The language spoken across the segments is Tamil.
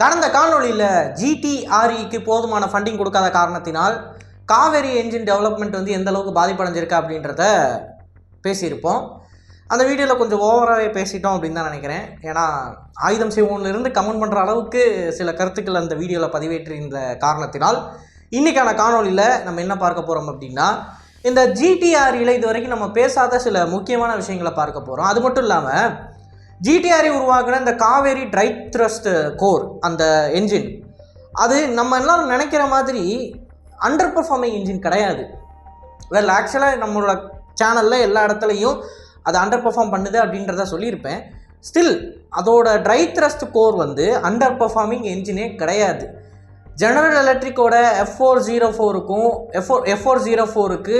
கடந்த காணொலியில் ஜிடிஆர்இக்கு போதுமான ஃபண்டிங் கொடுக்காத காரணத்தினால் காவேரி என்ஜின் டெவலப்மெண்ட் வந்து எந்த அளவுக்கு பாதிப்படைஞ்சிருக்கு அப்படின்றத பேசியிருப்போம். அந்த வீடியோவில் கொஞ்சம் ஓவராகவே பேசிட்டோம் அப்படின்னு தான் நினைக்கிறேன். ஏன்னா ஆயுதம் செய்வோன்லேருந்து கமெண்ட் பண்ணுற அளவுக்கு சில கருத்துக்கள் அந்த வீடியோவில் பதிவேற்றிருந்த காரணத்தினால் இன்றைக்கான காணொளியில் நம்ம என்ன பார்க்க போகிறோம் அப்படின்னா இந்த ஜிடிஆர்இல இது வரைக்கும் நம்ம பேசாத சில முக்கியமான விஷயங்களை பார்க்க போகிறோம் அது மட்டும் இல்லாமல் ஜிடிஆரை உருவாக்குன இந்த காவேரி ட்ரை த்ரஸ்ட் கோர் அந்த என்ஜின் அது நம்ம எல்லாரும் நினைக்கிற மாதிரி அண்டர் பர்ஃபார்மிங் இன்ஜின் கிடையாது வெல் ஆக்சுவலாக நம்மளோட சேனலில் எல்லா இடத்துலையும் அது அண்டர் பர்ஃபார்ம் பண்ணுது அப்படின்றத சொல்லியிருப்பேன். ஸ்டில் அதோட ட்ரை த்ரஸ்ட் கோர் வந்து அண்டர் பர்ஃபார்மிங் என்ஜினே கிடையாது ஜெனரல் எலக்ட்ரிக்கோட F four zero ஃபோருக்கும் F four F four zero ஃபோருக்கு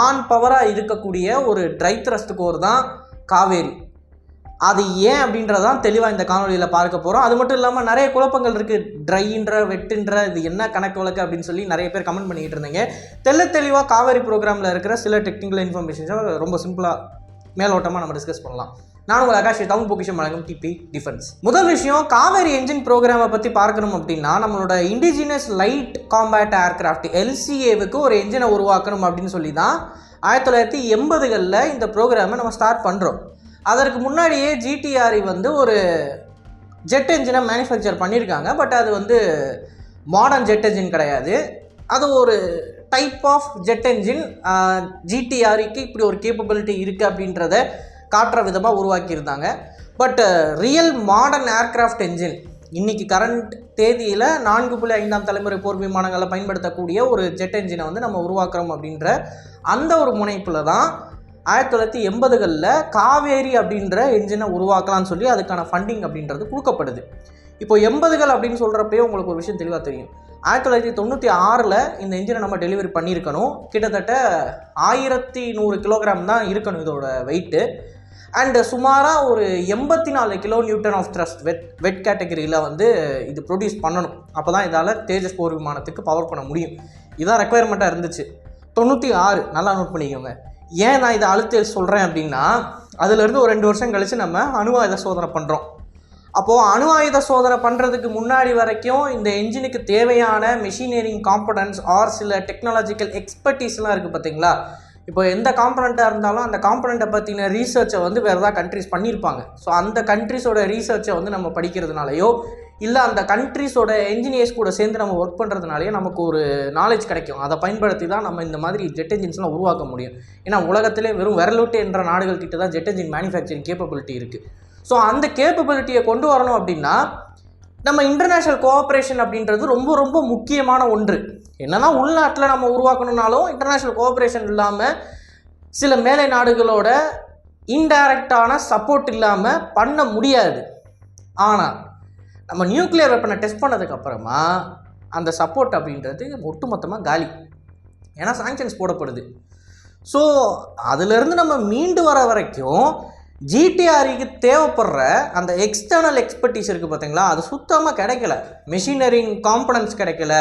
ஆன் பவராக இருக்கக்கூடிய ஒரு ட்ரை த்ரஸ்ட் கோர் தான் காவேரி. அது ஏன் அப்படின்றதான் தெளிவாக இந்த காணொலியில் பார்க்க போகிறோம் அது மட்டும் இல்லாமல் நிறைய குழப்பங்கள் இருக்குது ட்ரைன்ற வெட்டுன்ற இது என்ன கணக்கு வழக்கு அப்படின்னு சொல்லி நிறைய பேர் கமெண்ட் பண்ணிகிட்டு இருந்தீங்க. தெல்ல தெளிவாக காவேரி ப்ரோக்ராமில் இருக்கிற சில டெக்னிக்கல் இன்ஃபர்மேஷன்ஸை ரொம்ப சிம்பிளாக மேலோட்டமாக நம்ம டிஸ்கஸ் பண்ணலாம். நான் உங்கள் ஆகாஷ் தமிழ் பொக்கிஷம் வழங்கும் டிபி டிஃபென்ஸ் முதல் விஷயம் காவேரி என்ஜின் ப்ரோக்ராமை பற்றி பார்க்கணும் அப்படின்னா நம்மளோட இண்டிஜினஸ் லைட் காம்பேட் ஏர்கிராஃப்ட் எல்சிஏவுக்கு ஒரு என்ஜினை உருவாக்கணும் அப்படின்னு சொல்லி தான் ஆயிரத்தி தொள்ளாயிரத்தி எண்பதுகளில் இந்த ப்ரோக்ராமை நம்ம ஸ்டார்ட் பண்ணுறோம் அதற்கு முன்னாடியே ஜிடிஆர்இ வந்து ஒரு ஜெட் என்ஜினை மேனுஃபேக்சர் பண்ணியிருக்காங்க. பட் அது வந்து மாடர்ன் ஜெட் என்ஜின் கிடையாது. அது ஒரு டைப் ஆஃப் ஜெட் என்ஜின் ஜிடிஆர்இக்கு இப்படி ஒரு கேப்பபிலிட்டி இருக்குது அப்படின்றத காட்டுற விதமாக உருவாக்கியிருந்தாங்க. But real modern aircraft engine இன்னைக்கு கரண்ட் தேதியில் நான்கு புள்ளி ஐந்தாம் தலைமுறை போர் விமானங்களை பயன்படுத்தக்கூடிய ஒரு ஜெட் என்ஜினை வந்து நம்ம உருவாக்குறோம் அப்படின்ற அந்த ஒரு முனைப்பில் தான் ஆயிரத்தி தொள்ளாயிரத்தி எண்பதுகளில் காவேரி அப்படின்ற என்ஜினை உருவாக்கலாம்னு சொல்லி அதுக்கான ஃபண்டிங் அப்படின்றது கொடுக்கப்படுது. இப்போ எண்பதுகள் அப்படின்னு சொல்கிறப்பயே உங்களுக்கு ஒரு விஷயம் தெளிவாக தெரியும். ஆயிரத்தி தொள்ளாயிரத்தி தொண்ணூற்றி ஆறில் இந்த என்ஜினை நம்ம டெலிவரி பண்ணியிருக்கணும். கிட்டத்தட்ட ஆயிரத்தி நூறு கிலோகிராம் தான் இருக்கணும் இதோட வெயிட்டு அண்டு சுமாராக ஒரு எண்பத்தி நாலு kilo newton of thrust wet wet கேட்டகரியில் வந்து இது ப்ரொடியூஸ் பண்ணணும். அப்போ தான் இதால் தேஜஸ் போர் விமானத்துக்கு பவர் பண்ண முடியும். இதான் ரெக்குயர்மெண்ட்டாக இருந்துச்சு. தொண்ணூற்றி ஆறு நல்லா நோட் பண்ணிக்கோங்க. ஏன் நான் இதை அழுத்தி சொல்கிறேன் அப்படின்னா அதுலேருந்து ஒரு ரெண்டு வருஷம் கழித்து நம்ம அணு ஆயுத சோதனை பண்ணுறோம் அப்போது அணு ஆயுத சோதனை பண்ணுறதுக்கு முன்னாடி வரைக்கும் இந்த என்ஜினுக்கு தேவையான மெஷினியரிங் காம்பனன்ட்ஸ் ஆர் சில டெக்னாலஜிக்கல் எக்ஸ்பர்டீஸ்லாம் இருக்குது பார்த்தீங்களா இப்போ எந்த காம்பனண்ட்டாக இருந்தாலும் அந்த காம்பனண்ட்டை பற்றின ரீசர்ச்சை வந்து வேறு ஏதாவது கண்ட்ரிஸ் பண்ணியிருப்பாங்க ஸோ அந்த கண்ட்ரிஸோட ரீசர்ச்சை வந்து நம்ம படிக்கிறதுனாலையோ இல்லை அந்த கண்ட்ரிஸோட என்ஜினியர்ஸ் கூட சேர்ந்து நம்ம ஒர்க் பண்ணுறதுனாலே நமக்கு ஒரு நாலேஜ் கிடைக்கும். அதை பயன்படுத்தி தான் நம்ம இந்த மாதிரி ஜெட் என்ஜின்ஸ்லாம் உருவாக்க முடியும். ஏன்னா உலகத்திலே வெறும் விரலுட்டு என்ற நாடுகள் கிட்ட தான் ஜெட் என்ஜின் மேனுஃபேக்சரிங் கேப்பபிலிட்டி இருக்குது ஸோ அந்த கேப்பபிலிட்டியை கொண்டு வரணும் அப்படின்னா நம்ம இன்டர்நேஷ்னல் கோஆப்ரேஷன் அப்படின்றது ரொம்ப ரொம்ப முக்கியமான ஒன்று. என்னன்னா உள்நாட்டில் நம்ம உருவாக்கணும்னாலும் இன்டர்நேஷ்னல் கோஆப்ரேஷன் இல்லாமல் சில மேலை நாடுகளோட இன்டைரக்டான சப்போர்ட் இல்லாமல் பண்ண முடியாது. ஆனால் நம்ம நியூக்ளியர் வெப்பனை டெஸ்ட் பண்ணதுக்கப்புறமா அந்த சப்போர்ட் அப்படின்றது ஒட்டுமொத்தமாக காலி. ஏன்னா சாங்ஷன்ஸ் போடப்படுது. ஸோ அதுலேருந்து நம்ம மீண்டு வர வரைக்கும் ஜிடிஆரிக்கு தேவைப்படுற அந்த எக்ஸ்டர்னல் எக்ஸ்பர்டீஸ் இருக்குது பார்த்தீங்களா அது சுத்தமாக கிடைக்கல. மெஷினரிங் காம்பனன்ஸ் கிடைக்கல.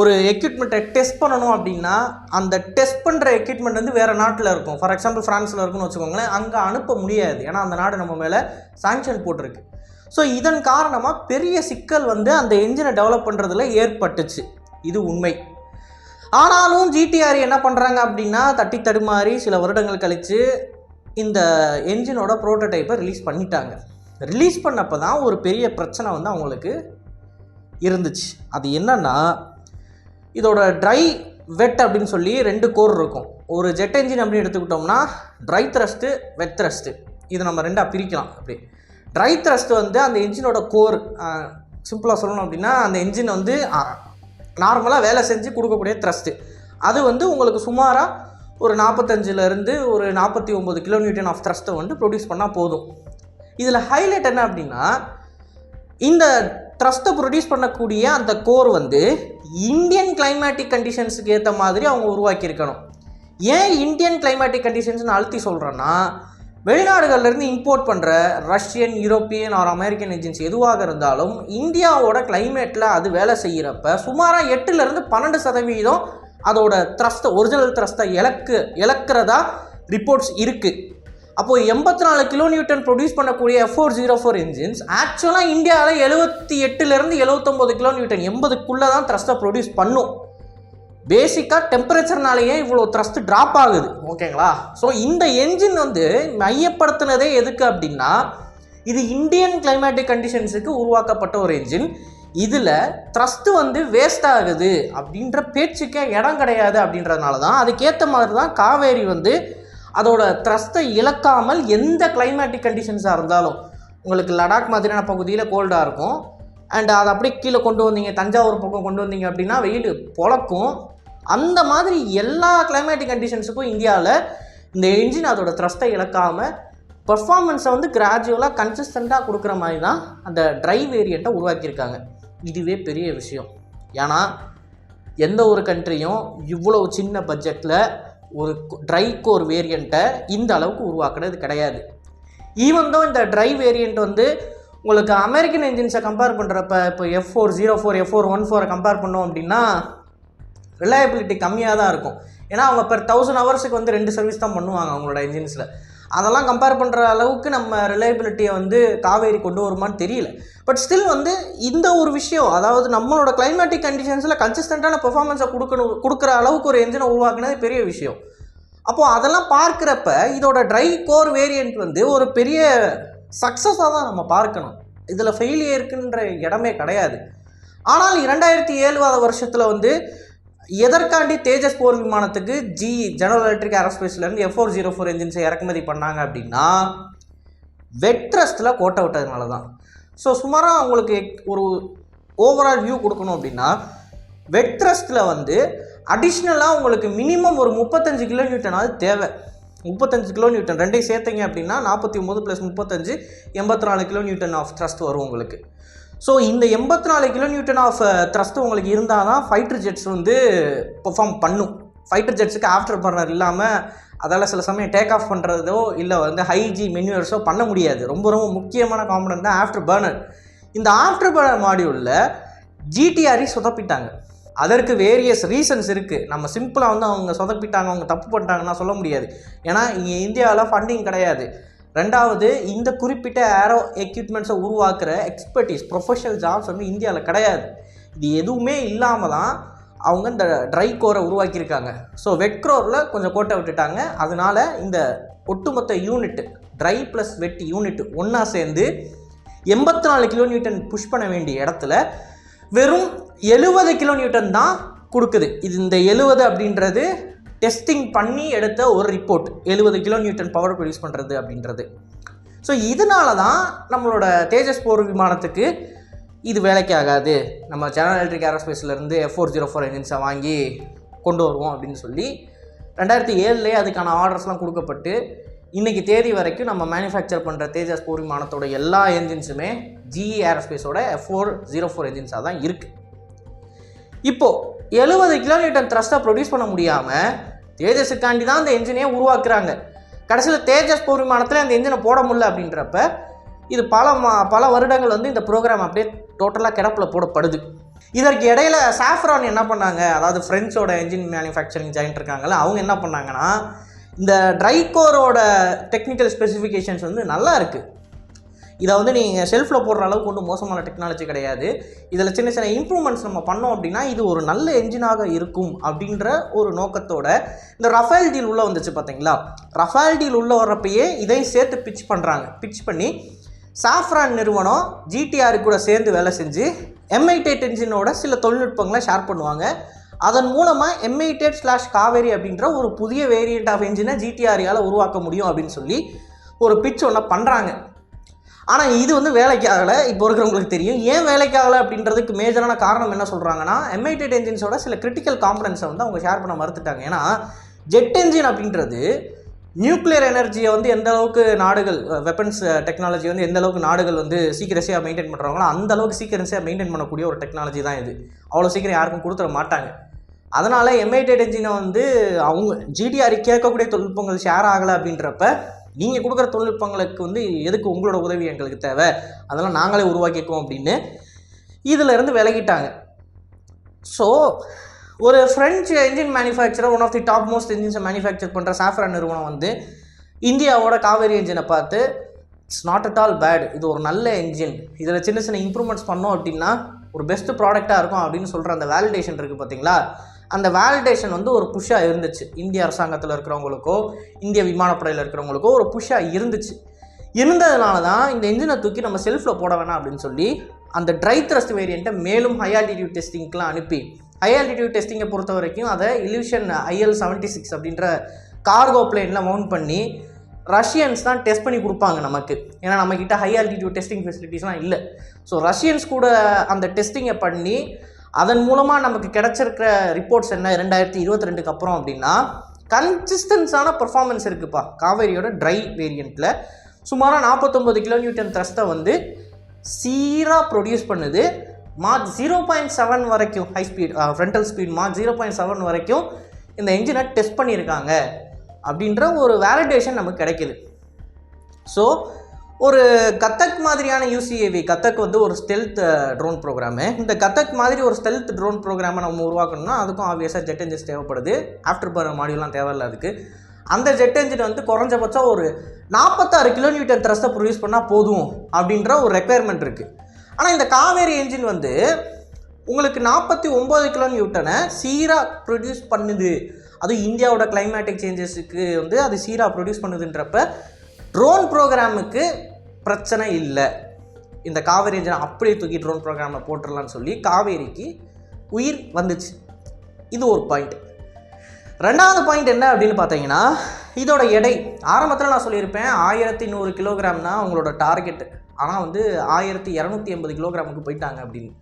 ஒரு எக்யூப்மெண்ட்டை டெஸ்ட் பண்ணணும் அப்படின்னா அந்த டெஸ்ட் பண்ணுற எக்யூப்மெண்ட் வந்து வேறு நாட்டில் இருக்கும். ஃபார் எக்ஸாம்பிள் ஃப்ரான்ஸில் இருக்குன்னு வச்சுக்கோங்களேன் அங்கே அனுப்ப முடியாது. ஏன்னா அந்த நாடு நம்ம மேலே சாங்ஷன் போட்டிருக்கு. ஸோ இதன் காரணமாக பெரிய சிக்கல் வந்து அந்த என்ஜினை டெவலப் பண்ணுறதுல ஏற்பட்டுச்சு. இது உண்மை. ஆனாலும் ஜிடிஆர் என்ன பண்ணுறாங்க அப்படின்னா தட்டி தடுமாறி சில வருடங்கள் கழித்து இந்த என்ஜினோட ப்ரோட்டோடைப்பை ரிலீஸ் பண்ணிட்டாங்க. ரிலீஸ் பண்ணப்போ தான் ஒரு பெரிய பிரச்சனை வந்து அவங்களுக்கு இருந்துச்சு. அது என்னன்னா இதோட ட்ரை வெட் அப்படின்னு சொல்லி ரெண்டு கோர் இருக்கும். ஒரு ஜெட் என்ஜின் அப்படின்னு எடுத்துக்கிட்டோம்னா ட்ரை த்ரஸ்ட்டு வெட் த்ரஸ்ட்டு இதை நம்ம ரெண்டாக பிரிக்கலாம். அப்படி. ட்ரை த்ரஸ்ட் வந்து அந்த என்ஜினோட கோர் சிம்பிளாக சொல்லணும் அப்படின்னா அந்த என்ஜின் வந்து நார்மலாக வேலை செஞ்சு கொடுக்கக்கூடிய த்ரஸ்ட்டு அது வந்து உங்களுக்கு சுமாராக ஒரு நாற்பத்தஞ்சிலேருந்து ஒரு நாற்பத்தி ஒம்பது கிலோமீட்டர் ஆஃப் த்ரஸ்ட்டை வந்து ப்ரொடியூஸ் பண்ணால் போதும். இதில் ஹைலைட் என்ன அப்படின்னா இந்த த்ரஸ்ட்டை ப்ரொடியூஸ் பண்ணக்கூடிய அந்த கோர் வந்து இந்தியன் கிளைமேட்டிக் கண்டிஷன்ஸுக்கு ஏற்ற மாதிரி அவங்க உருவாக்கியிருக்கணும். ஏன் இந்தியன் கிளைமேட்டிக் கண்டிஷன்ஸ்னு அழுத்தி சொல்கிறேன்னா வெளிநாடுகள்லேருந்து இம்போர்ட் பண்ணுற Russian European or American agency எதுவாக இருந்தாலும் இந்தியாவோட கிளைமேட்டில் அது வேலை செய்கிறப்ப சுமாராக எட்டுலேருந்து பன்னெண்டு சதவீதம் அதோட த்ரஸ்ட்டை ஒரிஜினல் த்ரஸ்ட்டை இழக்கு இழக்கிறதா ரிப்போர்ட்ஸ் இருக்குது அப்போது எண்பத்தி நாலு கிலோ நியூட்டன் ப்ரொடியூஸ் பண்ணக்கூடிய F four zero oh four engines ஆக்சுவலாக இந்தியாவில் எழுபத்தி எட்டுலேருந்து எழுபத்தொம்போது கிலோ நியூட்டன் எண்பதுக்குள்ளே தான் த்ரஸ்ட்டை ப்ரொடியூஸ் பண்ணும். பேசிக்காக டெம்பரேச்சர்னாலேயே இவ்வளோ த்ரஸ்ட் ட்ராப் ஆகுது. ஓகேங்களா? ஸோ இந்த என்ஜின் வந்து மையப்படுத்தினதே எதுக்கு அப்படின்னா இது இந்தியன் கிளைமேட்டிக் கண்டிஷன்ஸுக்கு உருவாக்கப்பட்ட ஒரு என்ஜின் இதில் த்ரஸ்ட் வந்து வேஸ்ட் ஆகுது அப்படின்ற பேச்சுக்கே இடம் கிடையாது அப்படின்றதுனால தான் அதுக்கேற்ற மாதிரி தான் காவேரி வந்து அதோட த்ரஸ்ட்டை இழக்காமல் எந்த கிளைமேட்டிக் கண்டிஷன்ஸாக இருந்தாலும் உங்களுக்கு லடாக் மாதிரியான பகுதியில் கோல்டாக இருக்கும். அண்ட் அதை அப்படியே கீழே கொண்டு வந்தீங்க தஞ்சாவூர் பக்கம் கொண்டு வந்தீங்க அப்படின்னா வெயில் பொழக்கும். அந்த மாதிரி எல்லா கிளைமேட்டிக் கண்டிஷன்ஸுக்கும் இந்தியாவில் இந்த என்ஜின் அதோட த்ரஸ்ட்டை இழக்காமல் பர்ஃபார்மன்ஸை வந்து கிராஜுவலாக கன்சிஸ்டண்ட்டாக கொடுக்குற மாதிரி தான் அந்த ட்ரை வேரியண்ட்டை உருவாக்கியிருக்காங்க. இதுவே பெரிய விஷயம். ஏன்னா எந்த ஒரு கண்ட்ரியும் இவ்வளோ சின்ன பட்ஜெட்டில் ஒரு ட்ரை கோர் வேரியண்ட்டை இந்த அளவுக்கு உருவாக்குறது கிடையாது. ஈவன் தான் இந்த ட்ரை வேரியண்ட் வந்து உங்களுக்கு அமெரிக்கன் இன்ஜின்ஸை கம்பேர் பண்ணுறப்ப இப்போ F four zero four F four one ஃபோரை கம்பேர் பண்ணோம் அப்படின்னா ரிலையபிலிட்டி கம்மியாக தான் இருக்கும். ஏன்னா அவங்க பெர் தௌசண்ட் ஹவர்ஸுக்கு வந்து ரெண்டு சர்வீஸ் தான் பண்ணுவாங்க அவங்களோட இன்ஜின்ஸில் அதெல்லாம் கம்பேர் பண்ணுற அளவுக்கு நம்ம ரிலையபிலிட்டியை வந்து காவேரி கொண்டு வருமான்னு தெரியல. பட் ஸ்டில் வந்து இந்த ஒரு விஷயம் அதாவது நம்மளோட கிளைமேட்டிக் கண்டிஷன்ஸில் கன்சிஸ்டண்ட்டான பெர்ஃபார்மன்ஸை கொடுக்கணும் கொடுக்குற அளவுக்கு ஒரு என்ஜினை உருவாக்குனது பெரிய விஷயம். அப்போது அதெல்லாம் பார்க்குறப்ப இதோட ட்ரை கோர் வேரியண்ட் வந்து ஒரு பெரிய சக்ஸஸாக தான் நம்ம பார்க்கணும். இதில் ஃபெயிலியர் இருக்குன்ற இடமே கிடையாது. ஆனால் இரண்டாயிரத்தி ஏழுவாத வருஷத்தில் வந்து எதற்காண்டி தேஜஸ் போர் விமானத்துக்கு ஜி ஜெனரல் எலக்ட்ரிக் ஏரோஸ்பேஸ்லேருந்து எஃப் ஃபோர் ஜீரோ ஃபோர் என்ஜின்ஸை இறக்குமதி பண்ணாங்க அப்படின்னா வெட்ரஸ்டில் கோட்டை விட்டதுனால தான். ஸோ சுமாராக உங்களுக்கு ஒரு ஓவரால் வியூ கொடுக்கணும் அப்படின்னா வெட்ரஸ்டில் வந்து அடிஷ்னலாக உங்களுக்கு மினிமம் ஒரு முப்பத்தஞ்சு கிலோ நியூட்டனாவது தேவை. முப்பத்தஞ்சு கிலோ நியூட்டன் ரெண்டையும் சேர்த்தீங்க அப்படின்னா நாற்பத்தி ஒம்பது ப்ளஸ் முப்பத்தஞ்சு எண்பத்தி நாலு கிலோ நியூட்டன் ஆஃப் த்ரஸ்ட் வரும் உங்களுக்கு. ஸோ இந்த எண்பத்தி நாலு கிலோ நியூட்டன் ஆஃப் த்ரஸ்ட் உங்களுக்கு இருந்தால் தான் ஃபைட்டர் ஜெட்ஸ் வந்து பெர்ஃபார்ம் பண்ணும். ஃபைட்டர் ஜெட்ஸுக்கு ஆஃப்டர் பர்னர் இல்லாமல் அதால் சில சமயம் டேக் ஆஃப் பண்ணுறதோ இல்லை வந்து ஹைஜி மென்யூர்ஸோ பண்ண முடியாது. ரொம்ப ரொம்ப முக்கியமான காம்பனன்ட் தான் ஆஃப்டர் பர்னர் இந்த ஆஃப்டர் பர்னர் மாடியூலில் ஜிடிஆரி சொதப்பிட்டாங்க. அதற்கு வேரியஸ் ரீசன்ஸ் இருக்குது நம்ம சிம்பிளாக வந்து அவங்க சொதப்பிட்டாங்க அவங்க தப்பு பண்ணிட்டாங்கன்னா சொல்ல முடியாது. ஏன்னா இங்கே இந்தியாவில் ஃபண்டிங் கிடையாது. ரெண்டாவது இந்த குறிப்பிட்ட ஏரோ எக்யூப்மெண்ட்ஸை உருவாக்குற எக்ஸ்பர்டீஸ் ப்ரொஃபஷனல் ஜாப்ஸ் வந்து இந்தியாவில் கிடையாது. இது எதுவுமே இல்லாமல் தான் அவங்க இந்த ட்ரை கோரை உருவாக்கியிருக்காங்க. ஸோ வெட் க்ரோரில் கொஞ்சம் கோட்டை விட்டுட்டாங்க. அதனால இந்த ஒட்டுமொத்த unit dry plus wet unit ஒன்றா சேர்ந்து எண்பத்தி நாலு கிலோ நியூட்டன் புஷ் பண்ண வேண்டிய இடத்துல வெறும் எழுபது கிலோ நியூட்டன் தான் கொடுக்குது. இது இந்த எழுபது அப்படின்றது டெஸ்டிங் பண்ணி எடுத்த ஒரு ரிப்போர்ட் எழுபது கிலோ நியூட்டன் பவர் ப்ரொடியூஸ் பண்ணுறது அப்படின்றது. ஸோ இதனால தான் நம்மளோட தேஜஸ் போர் விமானத்துக்கு இது வேலைக்கு ஆகாது நம்ம ஜெனரல் எலக்ட்ரிக் ஏரோஸ்பேஸ்லேருந்து எஃப் ஃபோர் ஜீரோ ஃபோர் என்ஜின்ஸை வாங்கி கொண்டு வருவோம் அப்படின்னு சொல்லி ரெண்டாயிரத்தி ஏழுலேயே அதுக்கான ஆர்டர்ஸ்லாம் கொடுக்கப்பட்டு இன்றைக்கி தேதி வரைக்கும் நம்ம மேனுஃபேக்சர் பண்ணுற தேஜஸ் போர் விமானத்தோட எல்லா என்ஜின்ஸுமே ஜிஇ ஏரோஸ்பேஸோட எஃப் ஃபோர் ஜீரோ ஃபோர் என்ஜின்ஸாக தான் இருக்குது இப்போது எழுபது கிலோமீட்டர் த்ரஸ்ட்டை ப்ரொடியூஸ் பண்ண முடியாமல் தேஜஸுக்காண்டி தான் அந்த என்ஜினையே உருவாக்குறாங்க. கடைசியில் தேஜஸ் போர் விமானத்தில் அந்த என்ஜினை போட முடியல அப்படின்றப்ப இது பல மா பல வருடங்கள் வந்து இந்த ப்ரோக்ராம் அப்படியே டோட்டலாக கிடப்பில் போடப்படுது. இதற்கு இடையில சாஃப்ரான் என்ன பண்ணாங்க? அதாவது ஃப்ரெண்ட்ஸோட என்ஜின் மேனுஃபேக்சரிங் ஜாயின்ட் இருக்காங்கல்ல அவங்க என்ன பண்ணாங்கன்னா இந்த ட்ரைகோரோட டெக்னிக்கல் ஸ்பெசிஃபிகேஷன்ஸ் வந்து நல்லா இருக்குது இதை வந்து நீங்கள் ஷெல்ஃபில் போடுற அளவுக்கு ஒன்றும் மோசமான டெக்னாலஜி கிடையாது. இதில் சின்ன சின்ன இம்ப்ரூவ்மெண்ட்ஸ் நம்ம பண்ணோம் அப்படின்னா இது ஒரு நல்ல என்ஜினாக இருக்கும் அப்படின்ற ஒரு நோக்கத்தோட இந்த ரஃபேல் டீல் உள்ளே வந்துச்சு பார்த்தீங்களா? ரஃபேல் டீல் உள்ளே வர்றப்பயே இதையும் சேர்த்து பிச் பண்ணுறாங்க பிச் பண்ணி சாஃப்ரான் நிறுவனம் ஜிடிஆர் கூட சேர்ந்து வேலை செஞ்சு எம்ஐடேட் என்ஜினோட சில தொழில்நுட்பங்களை ஷேர் பண்ணுவாங்க. அதன் மூலமாக எம்ஐடேட் ஸ்லாஷ் காவேரி அப்படின்ற ஒரு புதிய வேரியண்ட் ஆஃப் என்ஜினை ஜிடிஆரியால் உருவாக்க முடியும் அப்படின்னு சொல்லி ஒரு பிச் ஒன்று பண்ணுறாங்க ஆனால் இது வந்து வேலைக்கு ஆகலை. இப்போ இருக்கிறவங்களுக்கு தெரியும். ஏன் வேலைக்கு ஆகலை அப்படின்றதுக்கு மேஜரான காரணம் என்ன சொல்கிறாங்கன்னா எம்ஐடெட் என்ஜின்ஸோட சில கிரிட்டிக்கல் காம்பனன்ஸை வந்து அவங்க ஷேர் பண்ண மறுத்துட்டாங்க. ஏன்னா ஜெட் என்ஜின் அப்படின்றது நியூக்ளியர் எனர்ஜியை வந்து எந்த அளவுக்கு நாடுகள் வெப்பன்ஸ் டெக்னாலஜி வந்து எந்த அளவுக்கு நாடுகள் வந்து சீக்கிரசியாக மெயின்டைன் பண்ணுறாங்களோ அந்த அளவுக்கு சீக்கிரசியாக மெயின்டைன் பண்ணக்கூடிய ஒரு டெக்னாலஜி தான் இது. அவ்வளோ சீக்கிரம் யாருக்கும் கொடுத்துட மாட்டாங்க. அதனால் எம்ஐடெட் என்ஜினை வந்து அவங்க ஜிடிஆர் கேட்கக்கூடிய தொழில்நுட்பங்கள் ஷேர் ஆகலை அப்படின்றப்ப நீங்கள் கொடுக்குற தொழில்நுட்பங்களுக்கு வந்து எதுக்கு உங்களோட உதவி எங்களுக்கு தேவை? அதெல்லாம் நாங்களே உருவாக்கிக்குவோம் அப்படின்னு இதிலிருந்து விலகிட்டாங்க. ஸோ ஒரு French engine manufacturer one of the top most என்ஜின்ஸை manufacture பண்ணுற சாஃப்ரான் நிறுவனம் வந்து இந்தியாவோட காவேரி என்ஜினை பார்த்து it's not at all bad இது ஒரு நல்ல என்ஜின் இதில் சின்ன சின்ன இம்ப்ரூவ்மெண்ட்ஸ் பண்ணோம் அப்படின்னா ஒரு பெஸ்ட் ப்ராடக்டாக இருக்கும் அப்படின்னு சொல்கிற அந்த வேலிடேஷன் இருக்குது பார்த்தீங்களா அந்த வேலிடேஷன் வந்து ஒரு புஷ்ஷாக இருந்துச்சு. இந்திய அரசாங்கத்தில் இருக்கிறவங்களுக்கோ இந்திய விமானப்படையில் இருக்கிறவங்களுக்கோ ஒரு புஷ்ஷாக இருந்துச்சு. இருந்ததுனால தான் இந்த இன்ஜினை தூக்கி நம்ம செல்ஃபில் போட வேணாம் அப்படின்னு சொல்லி அந்த ட்ரை த்ரஸ்ட் வேரியண்ட்டை மேலும் ஹை ஆல்டிடியூட் டெஸ்டிங்க்கெலாம் அனுப்பி ஹை ஆல்டிடியூட் டெஸ்டிங்கை பொறுத்த வரைக்கும் அதை இலியூஷன் ஐஎல் செவன்ட்டி சிக்ஸ் அப்படின்ற கார்கோ பிளேனில் மவுண்ட் பண்ணி ரஷ்யன்ஸ் தான் டெஸ்ட் பண்ணி கொடுப்பாங்க நமக்கு. ஏன்னா நம்மக்கிட்ட ஹை ஆல்டிடியூட் டெஸ்டிங் ஃபெசிலிட்டிஸ்லாம் இல்லை. ஸோ ரஷ்யன்ஸ் கூட அந்த டெஸ்டிங்கை பண்ணி அதன் மூலமாக நமக்கு கிடச்சிருக்கிற ரிப்போர்ட்ஸ் என்ன? ரெண்டாயிரத்தி இருபத்தி ரெண்டுக்கு அப்புறம் அப்படின்னா கன்சிஸ்டன்ஸான பர்ஃபார்மன்ஸ் இருக்குப்பா. காவேரியோட ட்ரை வேரியண்ட்டில் சுமாராக நாற்பத்தொம்பது கிலோ நியூட்டன் த்ரஸ்ட்டை வந்து சீராக ப்ரொடியூஸ் பண்ணுது. மார்க் ஜீரோ பாயிண்ட் செவன் வரைக்கும் high speed frontal speed mark zero point seven வரைக்கும் இந்த என்ஜினை டெஸ்ட் பண்ணியிருக்காங்க. அப்படின்ற ஒரு வேலிடேஷன் நமக்கு கிடைக்கிது. ஸோ ஒரு கத்தக் மாதிரியான யூசிஏவி கத்தக் வந்து ஒரு ஸ்டெல்த் ட்ரோன் ப்ரோக்ராமு இந்த கத்தக் மாதிரி ஒரு ஸ்டெல்த் ட்ரோன் ப்ரோக்ராமை நம்ம உருவாக்கணும்னா அதுக்கும் ஆப்வியஸாக ஜெட் என்ஜின்ஸ் தேவைப்படுது. ஆஃப்டர் பர்னர் மாடியூலாம் தேவையில்ல அதுக்கு அந்த ஜெட் என்ஜின் வந்து குறைஞ்சபட்சம் ஒரு நாற்பத்தாறு கிலோமீட்டர் த்ரஸ்ட்டை ப்ரொடியூஸ் பண்ணால் போதும் அப்படின்ற ஒரு ரெக்குயர்மெண்ட் இருக்குது ஆனால் இந்த காவேரி என்ஜின் வந்து உங்களுக்கு நாற்பத்தி ஒம்பது கிலோமீட்டனை சீராக ப்ரொடியூஸ் பண்ணுது. அதுவும் இந்தியாவோட கிளைமேட்டிக் சேஞ்சஸுக்கு வந்து அது சீராக ப்ரொடியூஸ் பண்ணுதுன்றப்ப ட்ரோன் ப்ரோக்ராமுக்கு பிரச்சனை இல்லை. இந்த காவேரி இன்ஜினை அப்படியே தூக்கி ட்ரோன் ப்ரோக்ராமில் போட்டுடலான்னு சொல்லி காவேரிக்கு உயிர் வந்துச்சு. இது ஒரு பாயிண்ட் ரெண்டாவது பாயிண்ட் என்ன அப்படின்னு பார்த்தீங்கன்னா இதோட எடை. ஆரம்பத்தில் நான் சொல்லியிருப்பேன் ஆயிரத்தி நூறு கிலோகிராம் தான் அவங்களோட ஆனால் வந்து ஆயிரத்தி இரநூத்தி எண்பது கிலோகிராமுக்கு போயிட்டாங்க அப்படின்னு.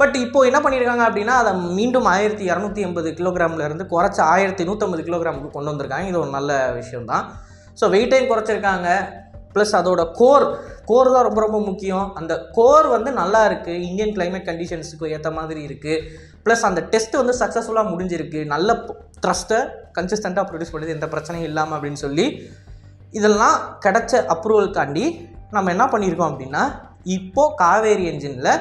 பட் இப்போது என்ன பண்ணியிருக்காங்க அப்படின்னா அதை மீண்டும் ஆயிரத்தி இரநூத்தி எண்பது கிலோகிராம்லேருந்து குறைச்சி ஆயிரத்தி நூற்றம்பது கிலோகிராமுக்கு கொண்டு வந்திருக்காங்க. இது ஒரு நல்ல விஷயம் தான் ஸோ வெயிட்டையும் குறைச்சிருக்காங்க. ப்ளஸ் அதோட கோர் கோர் தான் ரொம்ப ரொம்ப முக்கியம். அந்த கோர் வந்து நல்லா இருக்குது இந்தியன் கிளைமேட் கண்டிஷன்ஸுக்கு ஏற்ற மாதிரி இருக்குது ப்ளஸ் அந்த டெஸ்ட் வந்து சக்ஸஸ்ஃபுல்லாக முடிஞ்சிருக்கு. நல்ல ட்ரஸ்ட்டை கன்சிஸ்டண்ட்டாக ப்ரொடியூஸ் பண்ணுது. எந்த பிரச்சனையும் இல்லாமல் அப்படின்னு சொல்லி. இதெல்லாம் கிடைச்ச அப்ரூவல்காண்டி நம்ம என்ன பண்ணியிருக்கோம் அப்படின்னா இப்போது காவேரி என்ஜினில்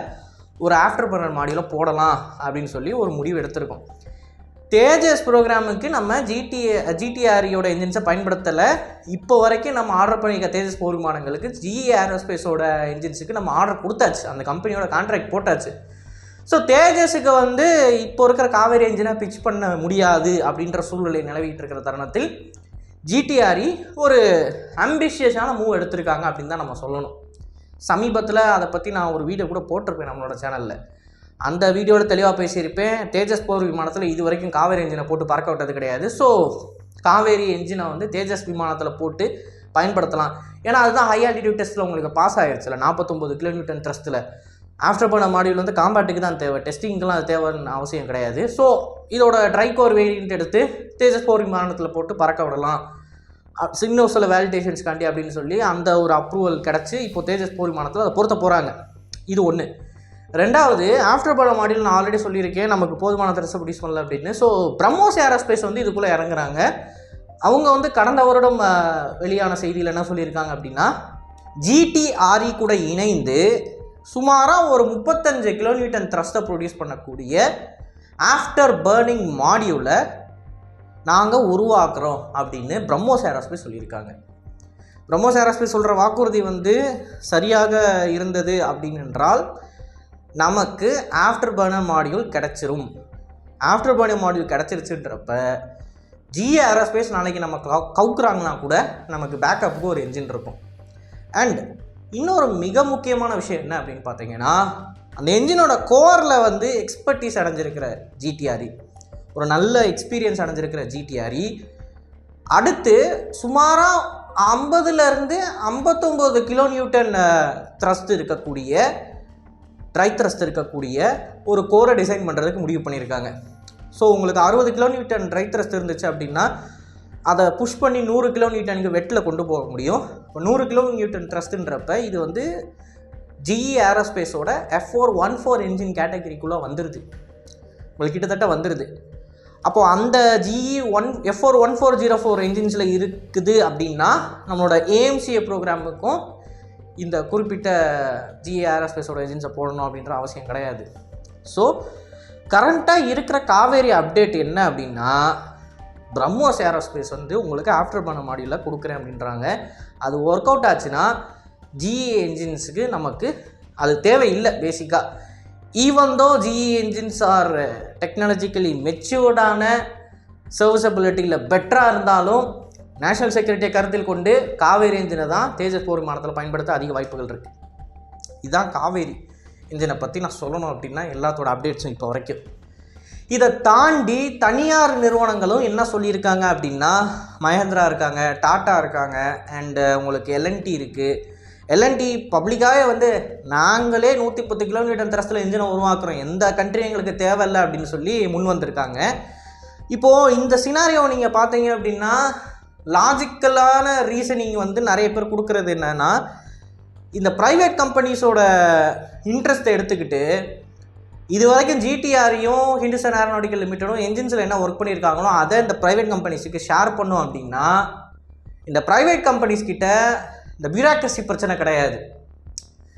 ஒரு ஆஃப்டர் பர்னர் மாடியில் போடலாம் அப்படின்னு சொல்லி ஒரு முடிவு எடுத்திருக்கோம். தேஜஸ் ப்ரோக்ராமுக்கு நம்ம ஜிடிஏ ஜிடிஆரியோட என்ஜின்ஸை பயன்படுத்தலை. இப்போ வரைக்கும் நம்ம ஆர்டர் பண்ணியிருக்க தேஜஸ் போர் விமானங்களுக்கு ஜிஏ ஏரோஸ்பேஸோட என்ஜின்ஸுக்கு நம்ம ஆர்டர் கொடுத்தாச்சு. அந்த கம்பெனியோட கான்ட்ராக்ட் போட்டாச்சு. ஸோ தேஜஸுக்கு வந்து இப்போ இருக்கிற காவேரி என்ஜினை பிச் பண்ண முடியாது அப்படின்ற சூழ்நிலை நிலவிட்டு இருக்கிற தருணத்தில் ஜிடிஆரி ஒரு அம்பிஷியஸான மூவ் எடுத்திருக்காங்க அப்படின்னு தான் நம்ம சொல்லணும். சமீபத்தில் அதை பற்றி நான் ஒரு வீடியோ கூட போட்டிருப்பேன் நம்மளோட சேனலில் அந்த வீடியோவில் தெளிவாக பேசியிருப்பேன். தேஜஸ் போர் விமானத்தில் இது வரைக்கும் காவேரி என்ஜினை போட்டு பறக்க விட்டது கிடையாது. ஸோ காவேரி என்ஜினை வந்து தேஜஸ் விமானத்தில் போட்டு பயன்படுத்தலாம். ஏன்னா அதுதான் ஹை ஆல்டிடியூட் டெஸ்ட்டில் உங்களுக்கு பாஸ் ஆகிடுச்சுல நாற்பத்தொம்பது கிலோமீட்டர் த்ரஸ்ட்டில் ஆஃப்டர் பண்ண மாடியூல் வந்து காம்பேட்டுக்கு தான் தேவை. டெஸ்டிங்க்கெலாம் அது தேவைன்னு அவசியம் கிடையாது. ஸோ இதோட ட்ரை கோர் வேரியன்ட் எடுத்து தேஜஸ் போர் விமானத்தில் போட்டு பறக்க விடலாம். சிக்னோஸில் சில வேலிடேஷன்ஸ்காண்டி அப்படின்னு சொல்லி அந்த ஒரு அப்ரூவல் கிடச்சி இப்போ தேஜஸ் போர் விமானத்தில் அதை பொருத்த போகிறாங்க இது ஒன்று ரெண்டாவது ஆஃப்டர் பாலோ மாடியில் நான் ஆல்ரெடி சொல்லியிருக்கேன் நமக்கு போதுமான த்ரெஸ் ப்ரொடியூஸ் பண்ணல அப்படின்னு. ஸோ பிரம்மோஸ் ஏரோஸ்பேஸ் வந்து இதுக்குள்ளே இறங்குறாங்க. அவங்க வந்து கடந்த வருடம் வெளியான செய்தியில் என்ன சொல்லியிருக்காங்க அப்படின்னா ஜிடிஆர்இ கூட இணைந்து சுமாராக ஒரு முப்பத்தஞ்சு கிலோமீட்டர் த்ரஸ்ட்டை ப்ரொடியூஸ் பண்ணக்கூடிய ஆஃப்டர் பர்னிங் மாடியூலை நாங்கள் உருவாக்குறோம் அப்படின்னு பிரம்மோஸ் ஏரோஸ்பேஸ் சொல்லியிருக்காங்க. பிரம்மோஸ் ஏரோஸ்பேஸ் சொல்கிற வாக்குறுதி வந்து சரியாக இருந்தது அப்படின்னு என்றால் நமக்கு ஆஃப்டர் பர்னர் மாடியூல் கிடச்சிரும் ஆஃப்டர் பர்னர் மாடியூல் கிடச்சிருச்சுன்றப்ப ஜிஏ ஏரோஸ்பேஸ் நாளைக்கு நம்ம கவு கவுக்குறாங்கன்னா கூட நமக்கு பேக்கப்புக்கு ஒரு என்ஜின் இருக்கும். அண்ட் இன்னொரு மிக முக்கியமான விஷயம் என்ன அப்படின்னு பார்த்தீங்கன்னா அந்த என்ஜினோட கோரில் வந்து எக்ஸ்பர்டீஸ் அடைஞ்சிருக்கிற ஜிடிஆர்இ ஒரு நல்ல எக்ஸ்பீரியன்ஸ் அடைஞ்சிருக்கிற ஜிடிஆர்இ அடுத்து சுமாராக ஐம்பதுலேருந்து ஐம்பத்தொம்போது கிலோ நியூட்டன் த்ரஸ்ட் இருக்கக்கூடிய ட்ரை த்ரஸ்ட் இருக்கக்கூடிய ஒரு கோரை டிசைன் பண்ணுறதுக்கு முடிவு பண்ணியிருக்காங்க. ஸோ உங்களுக்கு அறுபது கிலோமீட்டர் நியூட்டன் ட்ரை த்ரஸ்ட் இருந்துச்சு அப்படின்னா அதை புஷ் பண்ணி நூறு கிலோமீட்டர் வெட்டில் கொண்டு போக முடியும். இப்போ நூறு கிலோமீட்டர் நியூட்டன் இது வந்து GE ஏரோஸ்பேஸோட F four one four engine கேட்டகரிக்குள்ளே வந்துடுது உங்களுக்கு கிட்டத்தட்ட வந்துடுது அப்போது அந்த GE one F four one four zero four இன்ஜின்ஸில் இருக்குது அப்படின்னா நம்மளோட ஏஎம்சிஏ ப்ரோக்ராமுக்கும் இந்த குறிப்பிட்ட ஜிஏஆர்எஸ்பேஸோட ஏஜென்ஸை போடணும் அப்படின்ற அவசியம் கிடையாது. ஸோ கரண்ட்டாக இருக்கிற காவேரி அப்டேட் என்ன அப்படின்னா பிரம்மோஸ் ஏரோஸ்பேஸ் வந்து உங்களுக்கு ஆஃப்டர் பண்ண மாடியூலில் கொடுக்குறேன் அப்படின்றாங்க. அது ஒர்க் அவுட் ஆச்சுன்னா ஜிஇ என்ஜின்ஸுக்கு நமக்கு அது தேவையில்லை பேசிக்காக even though GE engines are technologically மெச்சூர்டான சர்வீசபிலிட்டியில் பெட்டராக இருந்தாலும் நேஷனல் செக்யூரிட்டியை கருத்தில் கொண்டு காவேரி என்ஜினை தான் தேஜஸ் போர் விமானத்தில் பயன்படுத்த அதிக வாய்ப்புகள் இருக்குது இதுதான் காவேரி இன்ஜினை பற்றி நான் சொல்லணும் அப்படின்னா எல்லாத்தோட அப்டேட்ஸும் இப்போ வரைக்கும். இதை தாண்டி தனியார் நிறுவனங்களும் என்ன சொல்லியிருக்காங்க அப்படின்னா மஹேந்திரா இருக்காங்க டாட்டா இருக்காங்க அண்டு உங்களுக்கு எல்என்டி இருக்குது எல்என்டி பப்ளிக்காகவே வந்து நாங்களே நூற்றி பத்து கிலோமீட்டர் தரத்தில் இன்ஜினை உருவாக்குறோம். எந்த கண்ட்ரி எங்களுக்கு தேவையில்லை அப்படின்னு சொல்லி முன் வந்திருக்காங்க. இப்போது இந்த சினாரியோ நீங்கள் பார்த்தீங்க அப்படின்னா லாஜிக்கலான ரீசனிங் வந்து நிறைய பேர் கொடுக்குறது என்னென்னா இந்த ப்ரைவேட் கம்பெனிஸோட இன்ட்ரெஸ்ட்டை எடுத்துக்கிட்டு இது வரைக்கும் ஜிடிஆரையும் ஹிந்துஸ்தான் ஏரோநாட்டிக்கல் லிமிட்டடும் என்ஜின்ஸில் என்ன ஒர்க் பண்ணியிருக்காங்களோ அதை இந்த ப்ரைவேட் கம்பெனிஸுக்கு ஷேர் பண்ணோம் அப்படின்னா இந்த ப்ரைவேட் கம்பெனிஸ் கிட்ட இந்த பியூராக்ரஸி பிரச்சனை கிடையாது.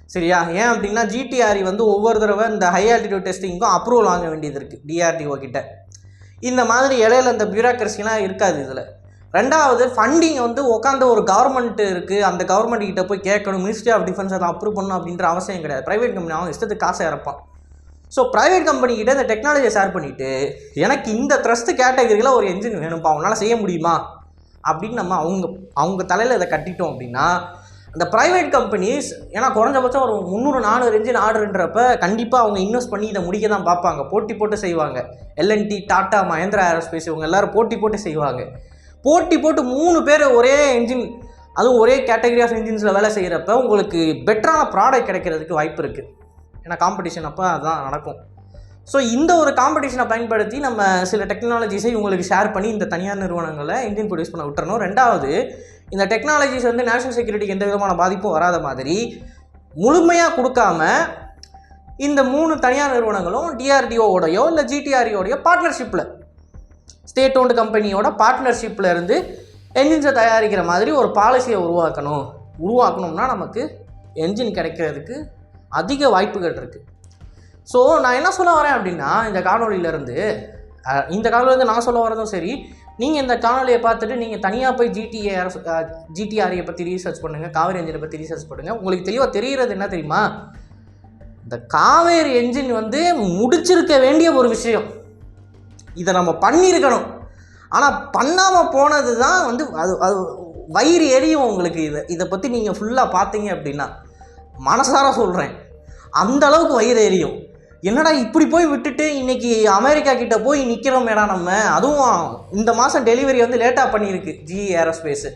சரியா? ஏன் அப்படின்னா ஜிடிஆர்இ வந்து ஒவ்வொரு தடவை இந்த ஹை ஆல்டிடியூட் டெஸ்டிங்க்கும் அப்ரூவல் வாங்க வேண்டியது இருக்குது டிஆர்டிஓ கிட்ட. இந்த மாதிரி இடையில இந்த பியூராக்ரஸிலாம் இருக்காது இதில். ரெண்டாவது ஃபண்டிங் வந்து உட்காந்து ஒரு கவர்மெண்ட் இருக்குது அந்த கவர்மெண்ட் கிட்ட போய் கேட்கணும் மினிஸ்ட்ரி ஆஃப் டிஃபென்ஸ் அதை அப்ரூவ் பண்ணணும் அப்படின்ற அவசியம் கிடையாது. ப்ரைவேட் கம்பெனி அவன் இஷ்டத்துக்கு காசை இறப்பான். ஸோ ப்ரைவேட் கம்பெனி கிட்ட இந்த டெக்னாலஜியை ஷேர் பண்ணிவிட்டு எனக்கு இந்த த்ரஸ்ட் கேட்டகரியில் ஒரு என்ஜின் வேணும்ப்பா அவனால் செய்ய முடியுமா? அப்படின்னு நம்ம அவங்க அவங்க தலையில் இதை கட்டிட்டோம் அப்படின்னா அந்த ப்ரைவேட் கம்பெனிஸ் ஏன்னா குறைஞ்சபட்சம் ஒரு முந்நூறு நானூறு என்ஜின் ஆர்டர்ன்றப்ப கண்டிப்பாக அவங்க இன்வெஸ்ட் பண்ணி இதை முடிக்க தான் பார்ப்பாங்க. போட்டி போட்டு செய்வாங்க. எல்என்டி டாட்டா மஹேந்திரா ஏரோஸ்பேஸ் இவங்க எல்லாரும் போட்டி போட்டு செய்வாங்க. போட்டி போட்டு மூணு பேர் ஒரே என்ஜின் அதுவும் ஒரே கேட்டகரி ஆஃப் இன்ஜின்ஸில் வேலை செய்கிறப்ப உங்களுக்கு பெட்டரான ப்ராடக்ட் கிடைக்கிறதுக்கு வாய்ப்பு இருக்குது ஏன்னா காம்படிஷன் அப்போ அதுதான் நடக்கும். ஸோ இந்த ஒரு காம்படிஷனை பயன்படுத்தி நம்ம சில டெக்னாலஜிஸை உங்களுக்கு ஷேர் பண்ணி இந்த தனியார் நிறுவனங்களை இன்ஜின் ப்ரொடியூஸ் பண்ண விட்டுறணும். ரெண்டாவது இந்த டெக்னாலஜிஸ் வந்து நேஷனல் செக்யூரிட்டிக்கு எந்த விதமான பாதிப்பும் வராத மாதிரி முழுமையாக கொடுக்காம இந்த மூணு தனியார் நிறுவனங்களும் டிஆர்டிஓவோடையோ இல்லை ஜிடிஆர்இயோடையோ பார்ட்னர்ஷிப்பில் ஸ்டேட் ஓன்டு கம்பெனியோட பார்ட்னர்ஷிப்பில் இருந்து என்ஜின்ஸை தயாரிக்கிற மாதிரி ஒரு பாலிசியை உருவாக்கணும். உருவாக்கணும்னா நமக்கு என்ஜின் கிடைக்கிறதுக்கு அதிக வாய்ப்புகள் இருக்குது ஸோ நான் என்ன சொல்ல வரேன் அப்படின்னா இந்த காணொலியிலேருந்து இந்த காணொலியிலேருந்து நான் சொல்ல வரதும் சரி நீங்கள் இந்த காணொலியை பார்த்துட்டு நீங்கள் தனியாக போய் ஜிடிஏ ஜிடிஆரியை பற்றி ரீசர்ச் பண்ணுங்கள் காவேரி என்ஜினை பற்றி ரீசர்ச் பண்ணுங்கள் உங்களுக்கு தெளிவாக தெரிகிறது என்ன தெரியுமா? இந்த காவேரி என்ஜின் வந்து முடிச்சிருக்க வேண்டிய ஒரு விஷயம். இதை நம்ம பண்ணியிருக்கணும். ஆனால் பண்ணாமல் போனது தான் வந்து அது அது வயிறு எரியும் உங்களுக்கு இதை இதை பற்றி நீங்கள் ஃபுல்லாக பார்த்தீங்க அப்படின்னா. மனசார சொல்கிறேன் அந்த அளவுக்கு வயிறு எரியும். என்னடா இப்படி போய் விட்டுட்டு இன்னைக்கு அமெரிக்கா கிட்ட போய் நிற்கிறோமேடா நம்ம. அதுவும் இந்த மாதம் டெலிவரி வந்து லேட்டாக பண்ணியிருக்கு ஜி ஏரோஸ்பேஸு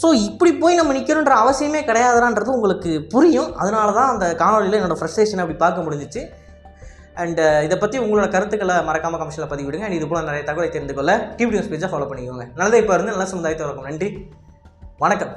ஸோ இப்படி போய் நம்ம நிற்கணுன்ற அவசியமே கிடையாதுன்றது உங்களுக்கு புரியும். அதனால தான் அந்த காணொலியில் என்னோடய ஃப்ரஸ்ட்ரேஷன் அப்படி பார்க்க முடிஞ்சிச்சு. அண்ட் uh, இதை பற்றி உங்களோட கருத்துக்களை மறக்காமல் கமிஷனில் பதிவிடுங்க. அண்ட் இது போல் நிறைய தகவலை தெரிந்து கொள்ள டிவி நியூஸ் பேஜை ஃபாலோ பண்ணிக்கோங்க. நல்லதை இப்போ இருந்து நல்ல சமுதாயத்தை வணக்கம் நன்றி. வணக்கம்.